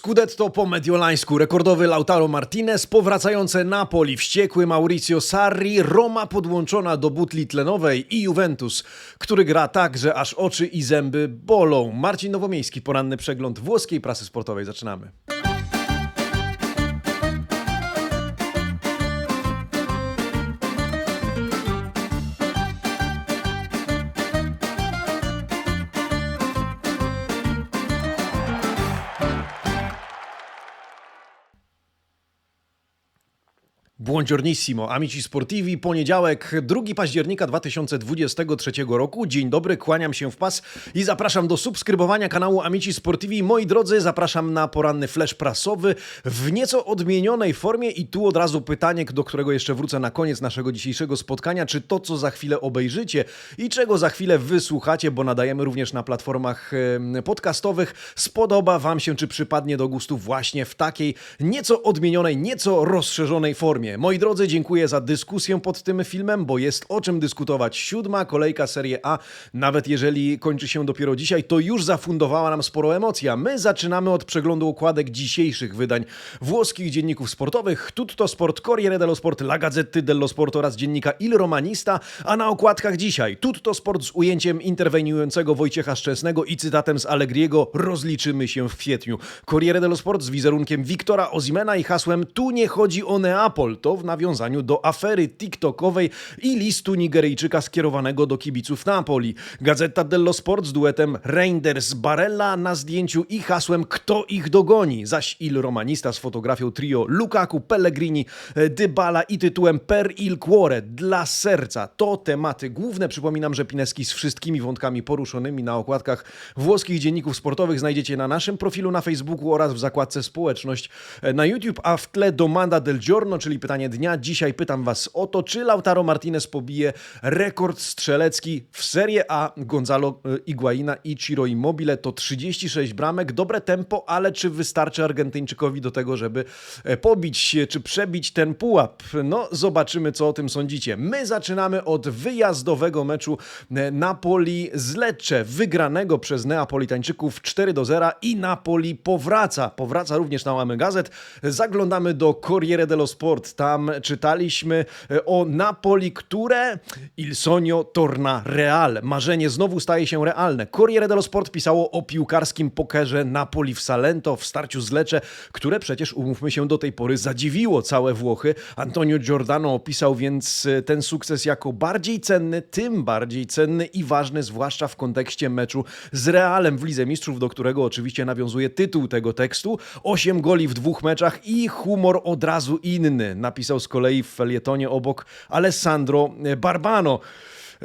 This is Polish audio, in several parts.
Scudetto po mediolańsku, rekordowy Lautaro Martinez, powracające Napoli, wściekły Mauricio Sarri, Roma podłączona do butli tlenowej i Juventus, który gra tak, że aż oczy i zęby bolą. Marcin Nowomiejski, poranny przegląd włoskiej prasy sportowej. Zaczynamy. Buongiornissimo, amici sportivi, poniedziałek, 2 października 2023 roku. Dzień dobry, kłaniam się w pas i zapraszam do subskrybowania kanału Amici Sportivi. Moi drodzy, zapraszam na poranny flash prasowy w nieco odmienionej formie i tu od razu pytanie, do którego jeszcze wrócę na koniec naszego dzisiejszego spotkania, czy to, co za chwilę obejrzycie i czego za chwilę wysłuchacie, bo nadajemy również na platformach podcastowych, spodoba Wam się, czy przypadnie do gustu właśnie w takiej nieco odmienionej, nieco rozszerzonej formie. Moi drodzy, dziękuję za dyskusję pod tym filmem, bo jest o czym dyskutować. Siódma kolejka Serie A, nawet jeżeli kończy się dopiero dzisiaj, to już zafundowała nam sporo emocji. A my zaczynamy od przeglądu okładek dzisiejszych wydań włoskich dzienników sportowych. Tutto Sport, Corriere dello Sport, La Gazzetta dello Sport oraz dziennika Il Romanista, a na okładkach dzisiaj Tutto Sport z ujęciem interweniującego Wojciecha Szczęsnego i cytatem z Allegriego rozliczymy się w kwietniu. Corriere dello Sport z wizerunkiem Wiktora Ozimena i hasłem tu nie chodzi o Neapol, to w nawiązaniu do afery TikTokowej i listu Nigeryjczyka skierowanego do kibiców Napoli. Gazeta dello Sport z duetem Reinders Barella na zdjęciu i hasłem kto ich dogoni, zaś Il Romanista z fotografią trio Lukaku, Pellegrini, Dybala i tytułem Per il cuore, dla serca. To tematy główne. Przypominam, że Pineski z wszystkimi wątkami poruszonymi na okładkach włoskich dzienników sportowych znajdziecie na naszym profilu na Facebooku oraz w zakładce społeczność na YouTube, a w tle domanda del giorno, czyli pytanie dnia. Dzisiaj pytam Was o to, czy Lautaro Martinez pobije rekord strzelecki w Serie A Gonzalo e, Higuaina i Ciro Immobile. To 36 bramek, dobre tempo, ale czy wystarczy Argentyńczykowi do tego, żeby e, pobić czy przebić ten pułap? No, zobaczymy, co o tym sądzicie. My zaczynamy od wyjazdowego meczu e, Napoli z Lecce, wygranego przez Neapolitańczyków 4 do 0 i Napoli powraca. Powraca również na łamy gazet. Zaglądamy do Corriere dello Sport. Tam czytaliśmy e, o Napoli, które Il sogno torna real. Marzenie znowu staje się realne. Corriere dello Sport pisało o piłkarskim pokerze Napoli w Salento w starciu z Lecce, które przecież, umówmy się, do tej pory zadziwiło całe Włochy. Antonio Giordano opisał więc e, ten sukces jako bardziej cenny, tym bardziej cenny i ważny, zwłaszcza w kontekście meczu z Realem w Lidze Mistrzów, do którego oczywiście nawiązuje tytuł tego tekstu. Osiem goli w dwóch meczach i humor od razu inny. Z kolei w felietonie obok Alessandro Barbano.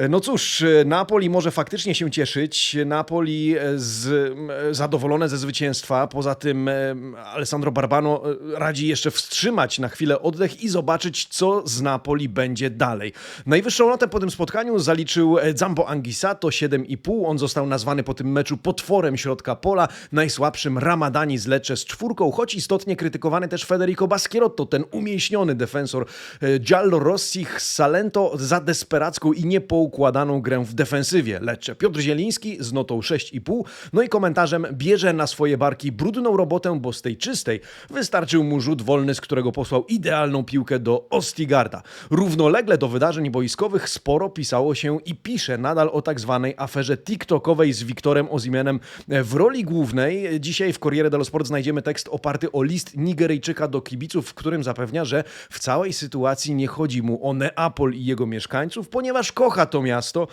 No cóż, Napoli może faktycznie się cieszyć. Napoli z, zadowolone ze zwycięstwa. Poza tym e, Alessandro Barbano e, radzi jeszcze wstrzymać na chwilę oddech i zobaczyć, co z Napoli będzie dalej. Najwyższą notę po tym spotkaniu zaliczył Zambo Angisato 7,5. On został nazwany po tym meczu potworem środka pola, najsłabszym Ramadani z Lecce z czwórką, choć istotnie krytykowany też Federico Baschierotto, ten umieśniony defensor e, Giallo Rossich z Salento za desperacką i niepoukładaną grę w defensywie. Lecce Piotr Zieliński z notą 6,5. No i komentarzem bierze na swoje barki brudną robotę, bo z tej czystej wystarczył mu rzut wolny, z którego posłał idealną piłkę do Ostigarda. Równolegle do wydarzeń boiskowych sporo pisało się i pisze nadal o tak zwanej aferze TikTokowej z Wiktorem Ozimenem w roli głównej. Dzisiaj w Corriere dello Sport znajdziemy tekst oparty o list Nigeryjczyka do kibiców, w którym zapewnia, że w całej sytuacji nie chodzi mu o Neapol i jego mieszkańców, ponieważ kocha to miasto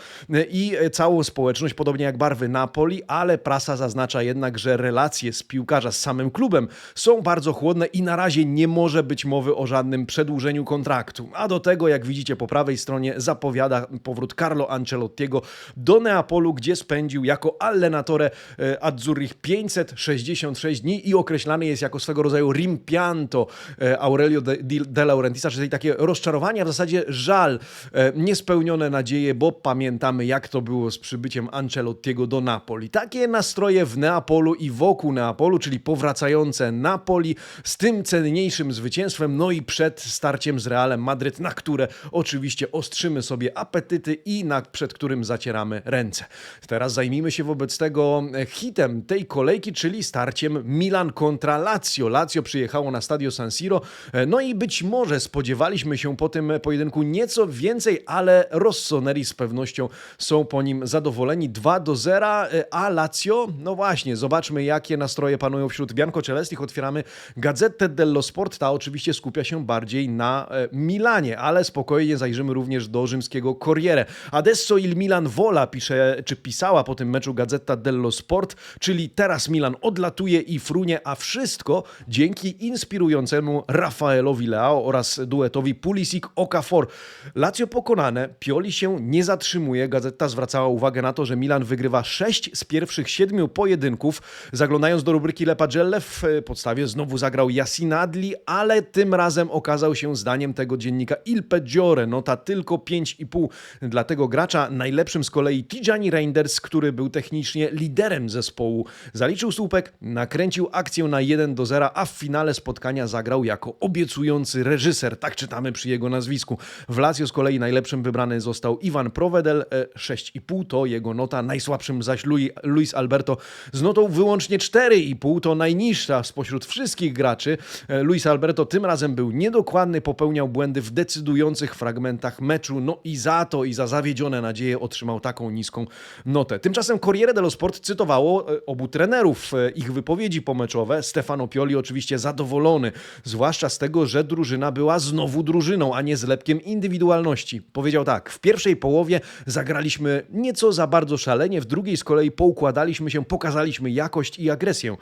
i całą społeczność, podobnie jak barwy Napoli, ale prasa zaznacza jednak, że relacje z piłkarza z samym klubem są bardzo chłodne i na razie nie może być mowy o żadnym przedłużeniu kontraktu. A do tego, jak widzicie po prawej stronie, zapowiada powrót Carlo Ancelottiego do Neapolu, gdzie spędził jako allenatore e, Azzurrich 566 dni i określany jest jako swego rodzaju rimpianto e, Aurelio de, de Laurentisa, czyli takie rozczarowanie, a w zasadzie żal, e, niespełnione nadzieje bo pamiętamy jak to było z przybyciem Ancelottiego do Napoli. Takie nastroje w Neapolu i wokół Neapolu, czyli powracające Napoli z tym cenniejszym zwycięstwem, no i przed starciem z Realem Madryt, na które oczywiście ostrzymy sobie apetyty i na, przed którym zacieramy ręce. Teraz zajmijmy się wobec tego hitem tej kolejki, czyli starciem Milan kontra Lazio. Lazio przyjechało na stadio San Siro, no i być może spodziewaliśmy się po tym pojedynku nieco więcej, ale Rossoneri z pewnością są po nim zadowoleni. 2 do 0, a Lazio, no właśnie, zobaczmy jakie nastroje panują wśród bianco-celestich. Otwieramy Gazetę dello Sport, ta oczywiście skupia się bardziej na e, Milanie, ale spokojnie zajrzymy również do rzymskiego Corriere. Adesso il Milan vola, pisze, czy pisała po tym meczu Gazeta dello Sport, czyli teraz Milan odlatuje i frunie, a wszystko dzięki inspirującemu Rafaelowi Leao oraz duetowi Pulisic-Okafor. Lazio pokonane, Pioli się nie zatrzymuje. Gazeta zwracała uwagę na to, że Milan wygrywa 6 z pierwszych 7 pojedynków. Zaglądając do rubryki Le Pagelle, w podstawie znowu zagrał Yasin Adli, ale tym razem okazał się zdaniem tego dziennika Il Peggiore, nota tylko 5,5 dla tego gracza. Najlepszym z kolei Tijani Reinders, który był technicznie liderem zespołu. Zaliczył słupek, nakręcił akcję na 1 do 0, a w finale spotkania zagrał jako obiecujący reżyser. Tak czytamy przy jego nazwisku. W Lazio z kolei najlepszym wybrany został Iwan Provedel, 6,5 to jego nota, najsłabszym zaś Luis Alberto z notą wyłącznie 4,5 to najniższa spośród wszystkich graczy. Luis Alberto tym razem był niedokładny, popełniał błędy w decydujących fragmentach meczu, no i za to i za zawiedzione nadzieje otrzymał taką niską notę. Tymczasem Corriere dello Sport cytowało obu trenerów, ich wypowiedzi pomeczowe. Stefano Pioli oczywiście zadowolony, zwłaszcza z tego, że drużyna była znowu drużyną, a nie zlepkiem indywidualności. Powiedział tak, w pierwszej połowie zagraliśmy nieco za bardzo szalenie, w drugiej z kolei poukładaliśmy się, pokazaliśmy jakość i agresję.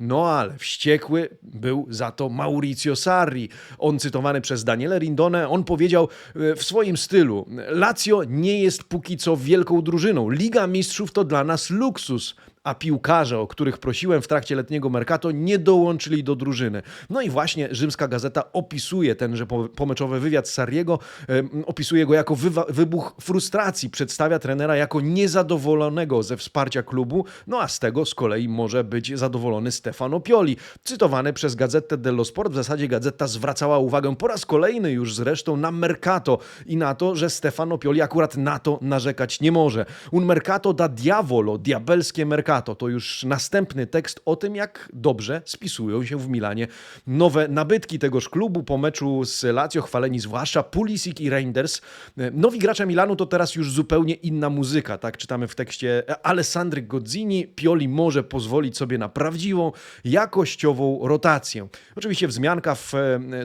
No ale wściekły był za to Maurizio Sarri. On cytowany przez Daniele Rindone, on powiedział w swoim stylu: Lazio nie jest póki co wielką drużyną. Liga Mistrzów to dla nas luksus a piłkarze, o których prosiłem w trakcie letniego Mercato, nie dołączyli do drużyny. No i właśnie rzymska gazeta opisuje tenże pomeczowy wywiad Sarriego, opisuje go jako wybuch frustracji, przedstawia trenera jako niezadowolonego ze wsparcia klubu, no a z tego z kolei może być zadowolony Stefano Pioli. Cytowany przez Gazetę dello Sport, w zasadzie gazeta zwracała uwagę po raz kolejny już zresztą na Mercato i na to, że Stefano Pioli akurat na to narzekać nie może. Un Mercato da diavolo, diabelskie Mercato to już następny tekst o tym, jak dobrze spisują się w Milanie nowe nabytki tegoż klubu po meczu z Lazio, chwaleni zwłaszcza Pulisic i Reinders. Nowi gracze Milanu to teraz już zupełnie inna muzyka, tak czytamy w tekście Alessandry Godzini. Pioli może pozwolić sobie na prawdziwą, jakościową rotację. Oczywiście wzmianka w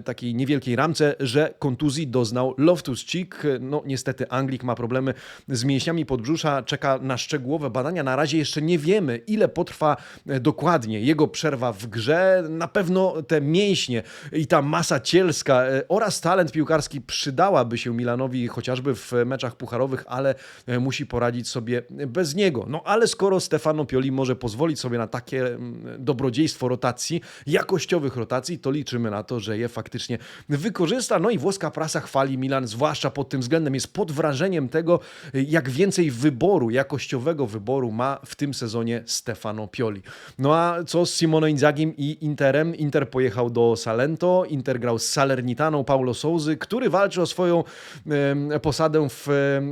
takiej niewielkiej ramce, że kontuzji doznał Loftus-Cheek. No niestety Anglik ma problemy z mięśniami podbrzusza, czeka na szczegółowe badania. Na razie jeszcze nie wiemy, wiemy, ile potrwa e, dokładnie jego przerwa w grze. Na pewno te mięśnie i ta masa cielska e, oraz talent piłkarski przydałaby się Milanowi chociażby w meczach pucharowych, ale e, musi poradzić sobie bez niego. No ale skoro Stefano Pioli może pozwolić sobie na takie dobrodziejstwo rotacji, jakościowych rotacji, to liczymy na to, że je faktycznie wykorzysta. No i włoska prasa chwali Milan, zwłaszcza pod tym względem, jest pod wrażeniem tego, jak więcej wyboru, jakościowego wyboru ma w tym sezonie Stefano Pioli. No a co z Simone Inzagim i Interem? Inter pojechał do Salento, Inter grał z Salernitaną Paulo Souzy, który walczy o swoją posadę w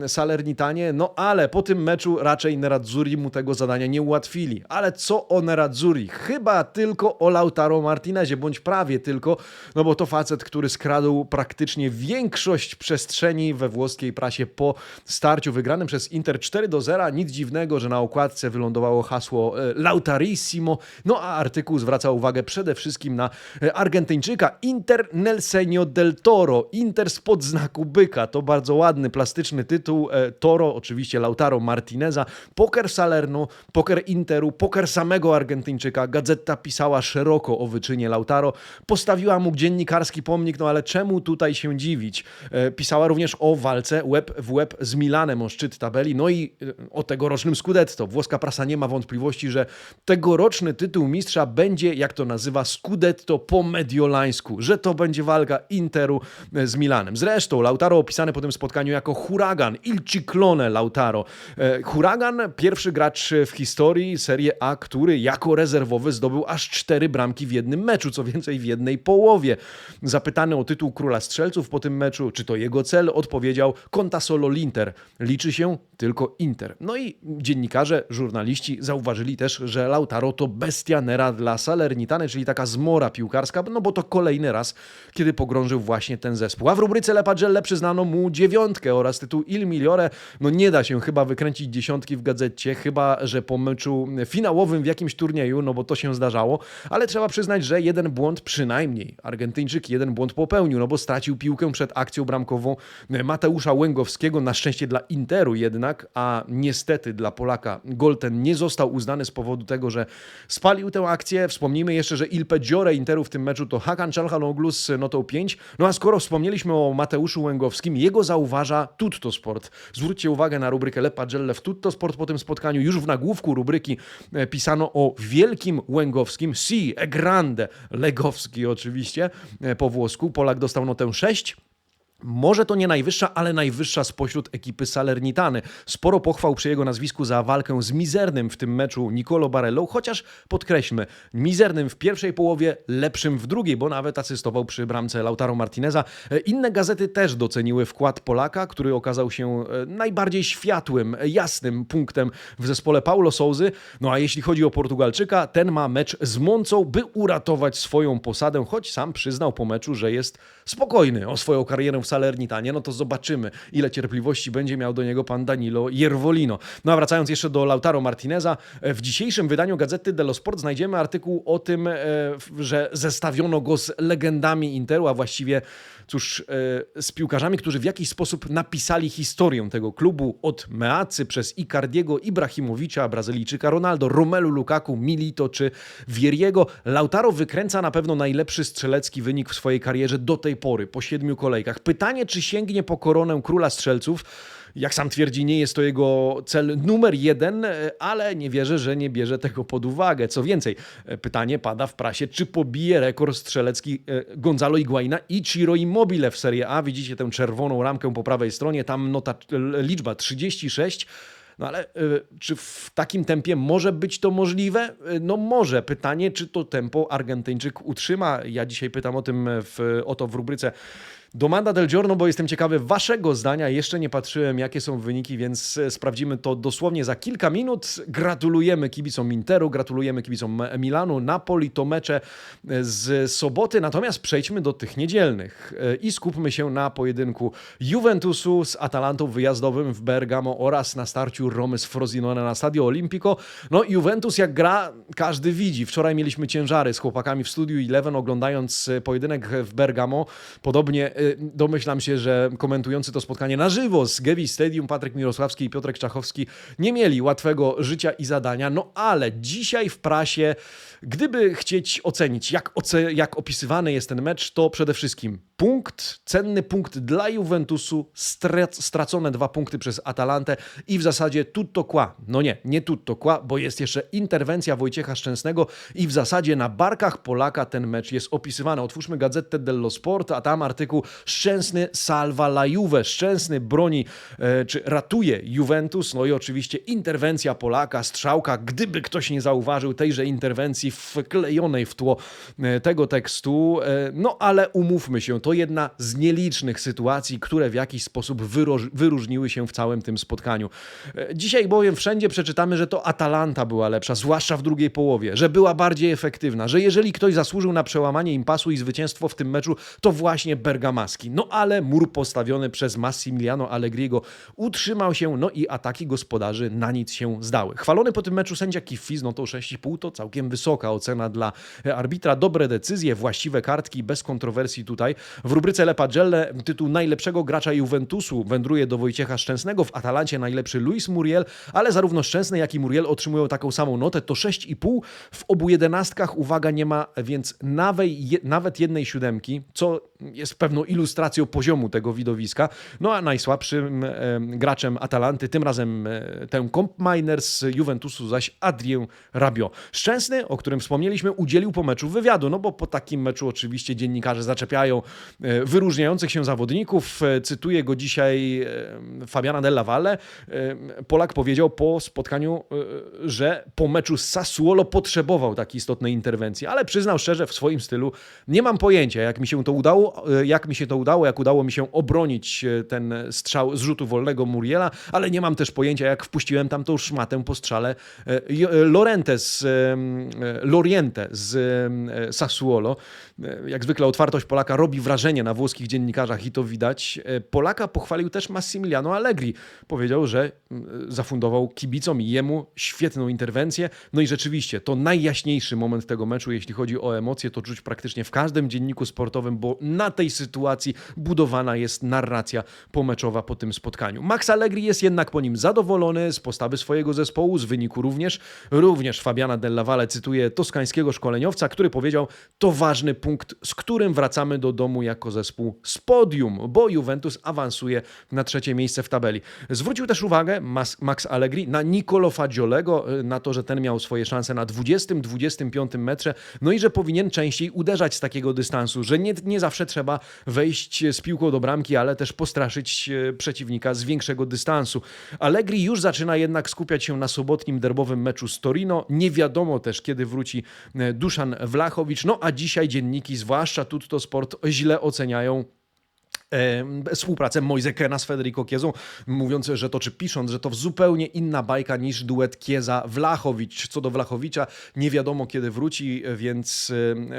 Salernitanie, no ale po tym meczu raczej Nerazzurri mu tego zadania nie ułatwili. Ale co o Nerazzurri? Chyba tylko o Lautaro Martinezie, bądź prawie tylko, no bo to facet, który skradł praktycznie większość przestrzeni we włoskiej prasie po starciu wygranym przez Inter 4 do 0. Nic dziwnego, że na okładce wylądowało hasło e, Lautarissimo. No a artykuł zwraca uwagę przede wszystkim na e, Argentyńczyka Inter nel Senio del Toro. Inter spod znaku byka. To bardzo ładny, plastyczny tytuł. E, Toro, oczywiście Lautaro Martineza. Poker Salerno, poker Interu, poker samego Argentyńczyka. Gazeta pisała szeroko o wyczynie Lautaro. Postawiła mu dziennikarski pomnik, no ale czemu tutaj się dziwić? Pisała również o walce łeb w łeb z Milanem o szczyt tabeli, no i o tegorocznym Scudetto. Włoska prasa nie ma wątpliwości, że tegoroczny tytuł mistrza będzie, jak to nazywa, Scudetto po mediolańsku, że to będzie walka Interu e, z Milanem. Zresztą Lautaro opisany po tym spotkaniu jako huragan, il ciclone Lautaro. E, Huragan, pierwszy gracz w historii Serie A, który jako rezerwowy zdobył aż cztery bramki w jednym meczu, co więcej w jednej połowie. Zapytany o tytuł króla strzelców po tym meczu, czy to jego cel, odpowiedział conta solo l'Inter. Liczy się tylko Inter. No i dziennikarze, żurnaliści zauważyli też, że Lautaro to bestia nera dla Salernitany, czyli taka zmora piłkarska, no bo to kolejny raz, kiedy pogrążył właśnie ten zespół. A w rubryce Le Pagelle przyznano mu dziewiątkę oraz tytuł Il Migliore. No nie da się chyba wykręcić dziesiątki w gazecie, chyba że po meczu finałowym w jakimś turnieju, no bo to się zdarzało, ale trzeba przyznać, że jeden błąd przynajmniej Argentyńczyk jeden błąd popełnił, no bo stracił piłkę przed akcją bramkową Mateusza Łęgowskiego, na szczęście dla Interu jednak, a niestety dla Polaka gol ten nie został uznany z powodu tego, że spalił tę akcję. Wspomnijmy jeszcze, że Il Peggiore Interu w tym meczu to Hakan Çalhanoğlu z notą 5. No a skoro wspomnieliśmy o Mateuszu Łęgowskim, jego zauważa Tutto Sport. Zwróćcie uwagę na rubrykę Le Pagelle w Tutto Sport po tym spotkaniu. Już w nagłówku rubryki e, pisano o wielkim Łęgowskim, si, e grande, Legowski oczywiście, e, po włosku. Polak dostał notę 6. Może to nie najwyższa, ale najwyższa spośród ekipy Salernitany. Sporo pochwał przy jego nazwisku za walkę z mizernym w tym meczu Nicolo Barello, chociaż podkreślmy, mizernym w pierwszej połowie, lepszym w drugiej, bo nawet asystował przy bramce Lautaro Martineza. Inne gazety też doceniły wkład Polaka, który okazał się e, najbardziej światłym, jasnym punktem w zespole Paulo Souzy. No a jeśli chodzi o Portugalczyka, ten ma mecz z Moncą, by uratować swoją posadę, choć sam przyznał po meczu, że jest spokojny o swoją karierę w Salernitanie, no to zobaczymy, ile cierpliwości będzie miał do niego pan Danilo Jervolino. No a wracając jeszcze do Lautaro Martineza, w dzisiejszym wydaniu Gazety dello Sport znajdziemy artykuł o tym, e, że zestawiono go z legendami Interu, a właściwie cóż, e, z piłkarzami, którzy w jakiś sposób napisali historię tego klubu od Meacy przez Icardiego, Ibrahimowicza, Brazylijczyka, Ronaldo, Romelu Lukaku, Milito czy Vieriego. Lautaro wykręca na pewno najlepszy strzelecki wynik w swojej karierze do tej pory, po siedmiu kolejkach. Czy sięgnie po koronę króla strzelców? Jak sam twierdzi, nie jest to jego cel numer jeden, ale nie wierzę, że nie bierze tego pod uwagę. Co więcej, pytanie pada w prasie, czy pobije rekord strzelecki e, Gonzalo Higuaina i Ciro Immobile w Serie A. Widzicie tę czerwoną ramkę po prawej stronie, tam nota, liczba 36. No ale czy w takim tempie może być to możliwe? No może. Pytanie, czy to tempo Argentyńczyk utrzyma? Ja dzisiaj pytam o tym w, oto w rubryce Domanda del Giorno, bo jestem ciekawy waszego zdania. Jeszcze nie patrzyłem, jakie są wyniki, więc e, sprawdzimy to dosłownie za kilka minut. Gratulujemy kibicom Interu, gratulujemy kibicom Milanu, Napoli, to mecze e, z soboty. Natomiast przejdźmy do tych niedzielnych e, i skupmy się na pojedynku Juventusu z Atalantą wyjazdowym w Bergamo oraz na starciu Romy z Frosinone na Stadio Olimpico. No Juventus jak gra, każdy widzi. Wczoraj mieliśmy ciężary z chłopakami w studiu Eleven oglądając pojedynek w Bergamo. Podobnie domyślam się, że komentujący to spotkanie na żywo z Gewi Stadium Patryk Mirosławski i Piotrek Czachowski nie mieli łatwego życia i zadania, no ale dzisiaj w prasie, gdyby chcieć ocenić, jak, oce jak opisywany jest ten mecz, to przede wszystkim punkt, cenny punkt dla Juventusu, stracone dwa punkty przez Atalantę i w zasadzie tutto qua. No nie, nie tutto qua, bo jest jeszcze interwencja Wojciecha Szczęsnego i w zasadzie na barkach Polaka ten mecz jest opisywany. Otwórzmy Gazetę dello Sport, a tam artykuł Szczęsny salva la Juve, Szczęsny broni e, czy ratuje Juventus, no i oczywiście interwencja Polaka, strzałka, gdyby ktoś nie zauważył tejże interwencji wklejonej w tło e, tego tekstu, e, no ale umówmy się, to to jedna z nielicznych sytuacji, które w jakiś sposób wyróżniły się w całym tym spotkaniu. E, dzisiaj bowiem wszędzie przeczytamy, że to Atalanta była lepsza, zwłaszcza w drugiej połowie, że była bardziej efektywna, że jeżeli ktoś zasłużył na przełamanie impasu i zwycięstwo w tym meczu, to właśnie Bergamaski. No ale mur postawiony przez Massimiliano Allegriego utrzymał się, no i ataki gospodarzy na nic się zdały. Chwalony po tym meczu sędzia Kifis, no to 6,5 to całkiem wysoka ocena dla arbitra. Dobre decyzje, właściwe kartki, bez kontrowersji tutaj. W rubryce Le Pagelle tytuł najlepszego gracza Juventusu wędruje do Wojciecha Szczęsnego, w Atalancie najlepszy Luis Muriel, ale zarówno Szczęsny, jak i Muriel otrzymują taką samą notę, to 6,5. W obu jedenastkach, uwaga, nie ma więc nawet jednej siódemki, co jest pewną ilustracją poziomu tego widowiska. No a najsłabszym e, graczem Atalanty, tym razem e, ten Comp Miner z Juventusu, zaś Adrien Rabiot. Szczęsny, o którym wspomnieliśmy, udzielił po meczu wywiadu, no bo po takim meczu oczywiście dziennikarze zaczepiają e, wyróżniających się zawodników. Cytuję go dzisiaj Fabiana Della Valle. Polak powiedział po spotkaniu, że po meczu z Sassuolo potrzebował takiej istotnej interwencji, ale przyznał szczerze w swoim stylu, nie mam pojęcia, jak mi się to udało, e, jak mi się to udało, jak udało mi się obronić e, ten strzał z rzutu wolnego Muriela, ale nie mam też pojęcia, jak wpuściłem tam tą szmatę po strzale e, Lorente z, Loriente z Sassuolo. Jak zwykle otwartość Polaka robi wrażenie na włoskich dziennikarzach i to widać. Polaka pochwalił też Massimiliano Allegri. Powiedział, że zafundował kibicom i jemu świetną interwencję. No i rzeczywiście to najjaśniejszy moment tego meczu, jeśli chodzi o emocje, to czuć praktycznie w każdym dzienniku sportowym, bo na tej sytuacji budowana jest narracja pomeczowa po tym spotkaniu. Max Allegri jest jednak po nim zadowolony z postawy swojego zespołu, z wyniku również. Również Fabiana Della Valle cytuje toskańskiego szkoleniowca, który powiedział: To ważny punkt, z którym wracamy do domu jako zespół z podium, bo Juventus awansuje na trzecie miejsce w tabeli. Zwrócił też uwagę Max Allegri na Nicolo Fagiolego, y, na to, że ten miał swoje szanse na 20-25 metrze, no i że powinien częściej uderzać z takiego dystansu, że nie, nie zawsze trzeba wejść z piłką do bramki, ale też postraszyć e, przeciwnika z większego dystansu. Allegri już zaczyna jednak skupiać się na sobotnim derbowym meczu z Torino. Nie wiadomo też, kiedy wróci e, Duszan Wlachowicz. No a dzisiaj dzienniki, zwłaszcza Tutto Sport, źle oceniają e, współpracę Moise Kena z Federico Kiezą, mówiąc, że to czy pisząc, że to zupełnie inna bajka niż duet Kieza-Wlachowicz. Co do Wlachowicza nie wiadomo kiedy wróci, więc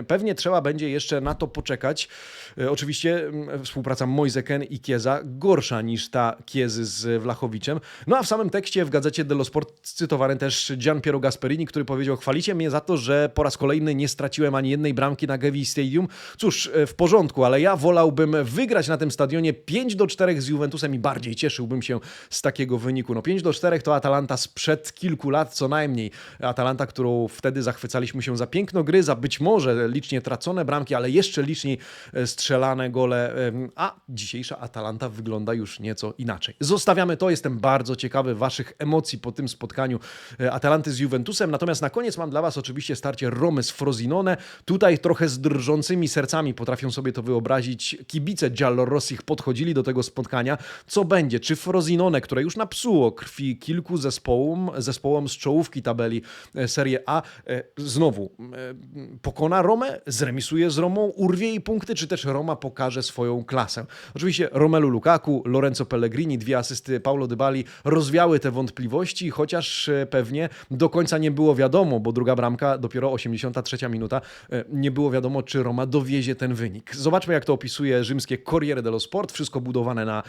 pewnie trzeba będzie jeszcze na to poczekać. E, Oczywiście współpraca Moise Ken i Kieza gorsza niż ta Kiezy z Wlachowiczem. No a w samym tekście w gazecie dello Sport cytowany też Gian Piero Gasperini, który powiedział, chwalicie mnie za to, że po raz kolejny nie straciłem ani jednej bramki na Gevi Stadium. Cóż, e, w porządku, ale ja wolałbym wygrać na tym stadionie 5 do 4 z Juventusem i bardziej cieszyłbym się z takiego wyniku. No 5 do 4 to Atalanta sprzed kilku lat co najmniej. Atalanta, którą wtedy zachwycaliśmy się za piękno gry, za być może licznie tracone bramki, ale jeszcze liczniej e, strzelane gole, a dzisiejsza Atalanta wygląda już nieco inaczej. Zostawiamy to, jestem bardzo ciekawy waszych emocji po tym spotkaniu e, Atalanty z Juventusem, natomiast na koniec mam dla was oczywiście starcie Romy z Frosinone. Tutaj trochę z drżącymi sercami potrafią sobie to wyobrazić kibice Giallorossich podchodzili do tego spotkania. Co będzie? Czy Frosinone, które już napsuło krwi kilku zespołom, zespołom z czołówki tabeli e, Serie A, e, znowu e, pokona Romę, zremisuje z Romą, urwie jej punkty, czy też Roma pokaże swoją klasę? Oczywiście Romelu Lukaku, Lorenzo Pellegrini, dwie asysty Paulo Dybali rozwiały te wątpliwości, chociaż pewnie do końca nie było wiadomo, bo druga bramka, dopiero 83 minuta, nie było wiadomo, czy Roma dowiezie ten wynik. Zobaczmy, jak to opisuje rzymskie Corriere dello Sport, wszystko budowane na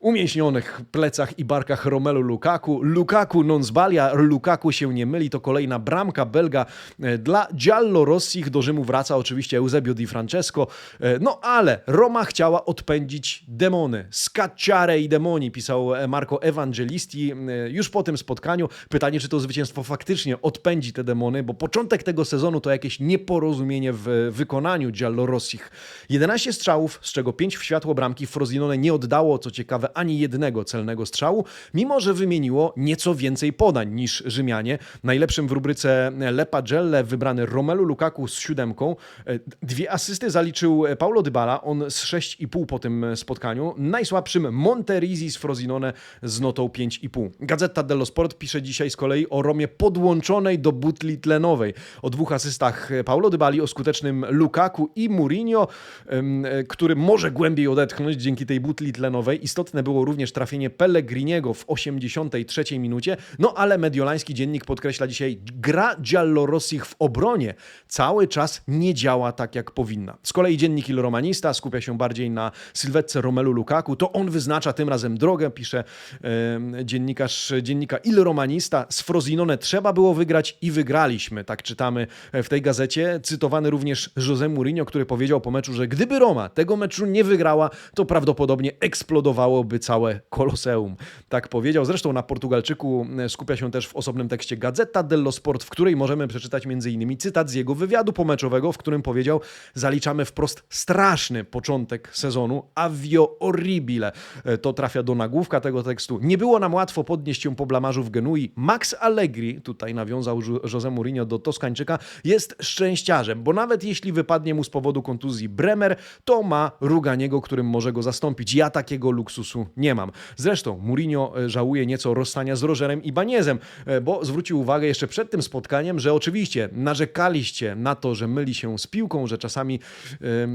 umięśnionych plecach i barkach Romelu Lukaku. Lukaku non zbalia, Lukaku się nie myli, to kolejna bramka Belga e, dla Giallorossich. Do Rzymu wraca oczywiście Eusebio Di Francesco. E, No ale Roma chciała odpędzić demony. Scacciare i demoni, pisał e, Marco Evangelisti już po tym spotkaniu. Pytanie, czy to zwycięstwo faktycznie odpędzi te demony, bo początek tego sezonu to jakieś nieporozumienie w wykonaniu Giallorossich. 11 strzałów, z czego 5 w światło bramki. Frosinone nie oddało, co ciekawe, ani jednego celnego strzału, mimo że wymieniło nieco więcej podań niż Rzymianie. Najlepszym w rubryce Le Pagelle wybrany Romelu Lukaku z siódemką. E, Dwie asysty zaliczył Paulo Dybala, on z 6,5 po tym spotkaniu. Najsłabszym Monterisi z Frosinone z notą 5,5. Gazeta dello Sport pisze dzisiaj z kolei o Romie podłączonej do butli tlenowej. O dwóch asystach Paulo Dybali, o skutecznym Lukaku i Mourinho, e, który może głębiej odetchnąć dzięki tej butli tlenowej. Istotne było również trafienie Pellegriniego w 83 minucie, no ale mediolański dziennik podkreśla dzisiaj, gra Giallorossich w obronie cały czas nie działa tak, jak powinna. Z kolei dziennik Il Romanista skupia się bardziej na sylwetce Romelu Lukaku, to on wyznacza tym razem drogę, pisze em, dziennikarz dziennika Il Romanista. Z Frosinone trzeba było wygrać i wygraliśmy, tak czytamy w tej gazecie. Cytowany również José Mourinho, który powiedział po meczu, że gdyby Roma tego meczu nie wygrała, to prawdopodobnie eksplodowałoby byłoby całe koloseum. Tak powiedział. Zresztą na Portugalczyku e, skupia się też w osobnym tekście Gazeta dello Sport, w której możemy przeczytać m.in. cytat z jego wywiadu pomeczowego, w którym powiedział: Zaliczamy wprost straszny początek sezonu. Avio orribile. E, To trafia do nagłówka tego tekstu. Nie było nam łatwo podnieść się po blamarzu w Genui. Max Allegri, tutaj nawiązał José Mourinho do Toskańczyka, jest szczęściarzem, bo nawet jeśli wypadnie mu z powodu kontuzji Bremer, to ma Ruganiego, którym może go zastąpić. Ja takiego luksusu nie mam. Zresztą Mourinho e, żałuje nieco rozstania z Rogerem i Baniezem, e, bo zwrócił uwagę jeszcze przed tym spotkaniem, że oczywiście narzekaliście na to, że myli się z piłką, że czasami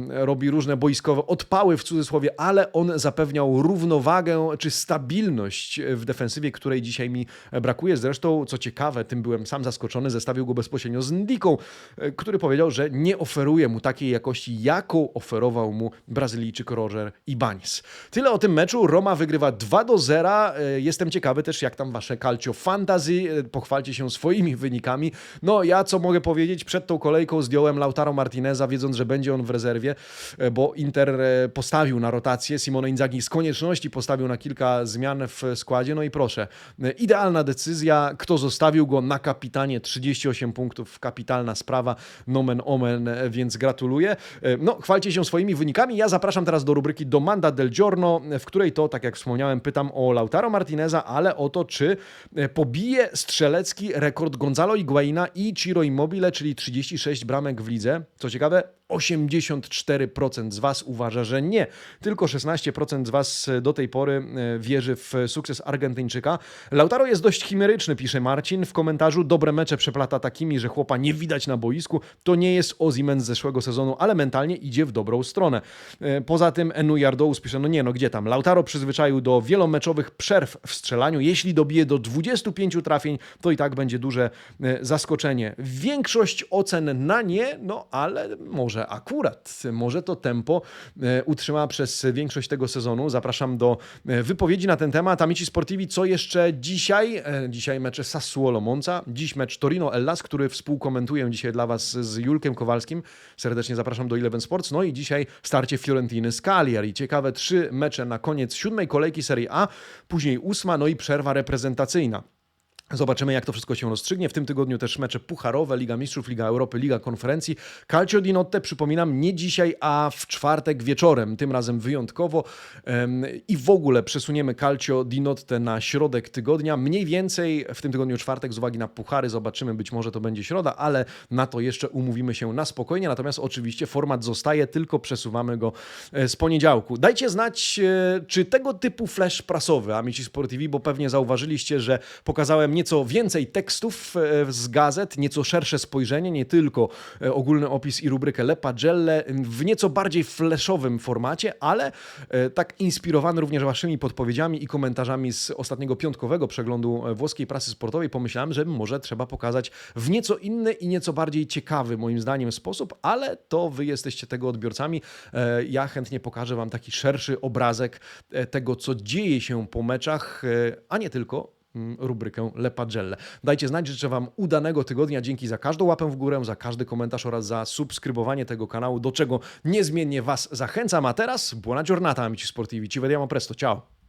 robi różne boiskowe odpały w cudzysłowie, ale on zapewniał równowagę czy stabilność w defensywie, której dzisiaj mi brakuje. Zresztą, co ciekawe, tym byłem sam zaskoczony, zestawił go bezpośrednio z Ndiką, e, który powiedział, że nie oferuje mu takiej jakości, jaką oferował mu Brazylijczyk Roger Ibanez. Tyle o tym meczu. Roma wygrywa 2 do 0. E, Jestem ciekawy też, jak tam wasze Calcio Fantasy. E, Pochwalcie się swoimi wynikami. No, ja co mogę powiedzieć, przed tą kolejką zdjąłem Lautaro Martineza, wiedząc, że będzie on w rezerwie, e, bo Inter postawił na rotację. Simone Inzaghi z konieczności postawił na kilka zmian w składzie. No i proszę, idealna decyzja. Kto zostawił go na kapitanie? 38 punktów, kapitalna sprawa. Nomen omen, więc gratuluję. No, chwalcie się swoimi wynikami. Ja zapraszam teraz do rubryki Domanda del Giorno, w której to, tak jak wspomniałem, pytam o Lautaro Martineza, ale o to, czy e, pobije strzelecki rekord Gonzalo Higuaina i Ciro Immobile, czyli 36 bramek w lidze. Co ciekawe, 84% z Was uważa, że nie. Tylko 16% z Was do tej pory e, wierzy w sukces Argentyńczyka. Lautaro jest dość chimeryczny, pisze Marcin. W komentarzu dobre mecze przeplata takimi, że chłopa nie widać na boisku. To nie jest Ozymen z zeszłego sezonu, ale mentalnie idzie w dobrą stronę. E, Poza tym Enu Jardous pisze, no nie, no gdzie tam. Lautaro przyzwyczaił do wielomeczowych przerw w strzelaniu. Jeśli dobije do 25 trafień, to i tak będzie duże e, zaskoczenie. Większość ocen na nie, no ale może akurat, może to tempo e, utrzyma przez większość tego sezonu. Zapraszam do e, wypowiedzi na ten temat. Amici Sportivi, co jeszcze dzisiaj? Dzisiaj mecze Sassuolo Monza, dziś mecz Torino Ellas, który współkomentuję dzisiaj dla Was z Julkiem Kowalskim. Serdecznie zapraszam do Eleven Sports. No i dzisiaj starcie Fiorentiny z Cagliari. Ciekawe trzy mecze na koniec siódmej kolejki Serie A, później ósma, no i przerwa reprezentacyjna. Zobaczymy, jak to wszystko się rozstrzygnie. W tym tygodniu też mecze pucharowe, Liga Mistrzów, Liga Europy, Liga Konferencji. Calcio di Notte, przypominam, nie dzisiaj, a w czwartek wieczorem, tym razem wyjątkowo. I w ogóle przesuniemy Calcio di Notte na środek tygodnia. Mniej więcej w tym tygodniu czwartek z uwagi na puchary. Zobaczymy, być może to będzie środa, ale na to jeszcze umówimy się na spokojnie. Natomiast oczywiście format zostaje, tylko przesuwamy go e, z poniedziałku. Dajcie znać, e, czy tego typu flash prasowy Amici Sportivi, bo pewnie zauważyliście, że pokazałem nieco więcej tekstów e, z gazet, nieco szersze spojrzenie, nie tylko e, ogólny opis i rubrykę Le Pagelle w nieco bardziej flashowym formacie, ale e, tak inspirowany również waszymi podpowiedziami i komentarzami z ostatniego piątkowego przeglądu włoskiej prasy sportowej, pomyślałem, że może trzeba pokazać w nieco inny i nieco bardziej ciekawy moim zdaniem sposób, ale to wy jesteście tego odbiorcami. Ja chętnie pokażę wam taki szerszy obrazek tego, co dzieje się po meczach, a nie tylko rubrykę Le Pagelle. Dajcie znać, życzę Wam udanego tygodnia. Dzięki za każdą łapę w górę, za każdy komentarz oraz za subskrybowanie tego kanału, do czego niezmiennie Was zachęcam. A teraz buona giornata, amici sportivi. Ci vediamo presto. Ciao!